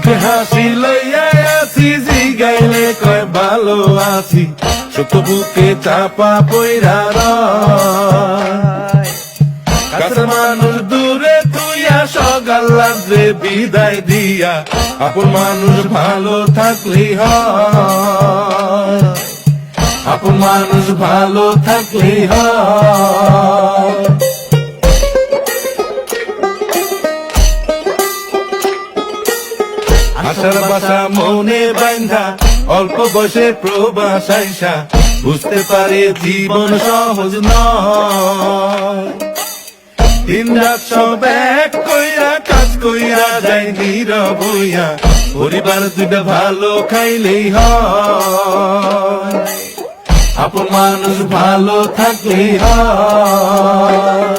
হাসি লইয়া আছি জিগাইলে কয়, ভালো আছি। সুখ বুকে চাপা পইরা রয়। মানুষ দূরে তুইয়া সকাল রাত্রে বিদায় দিয়া আপন মানুষ ভালো থাকলেই হয়। আপন মানুষ ভালো থাকলেই হয়। আশার বাসা মনে বাইন্ধা অল্প বয়সে প্রবাস আইসা, বুঝতে পারে জীবন সহজ নয়। রাত সব এক কইরা, কাজ কইরা যাই নীরব হইয়া, পরিবার দুটা ভালো খাইলেই হয়। আপন মানুষ ভালো থাকলেই হয়।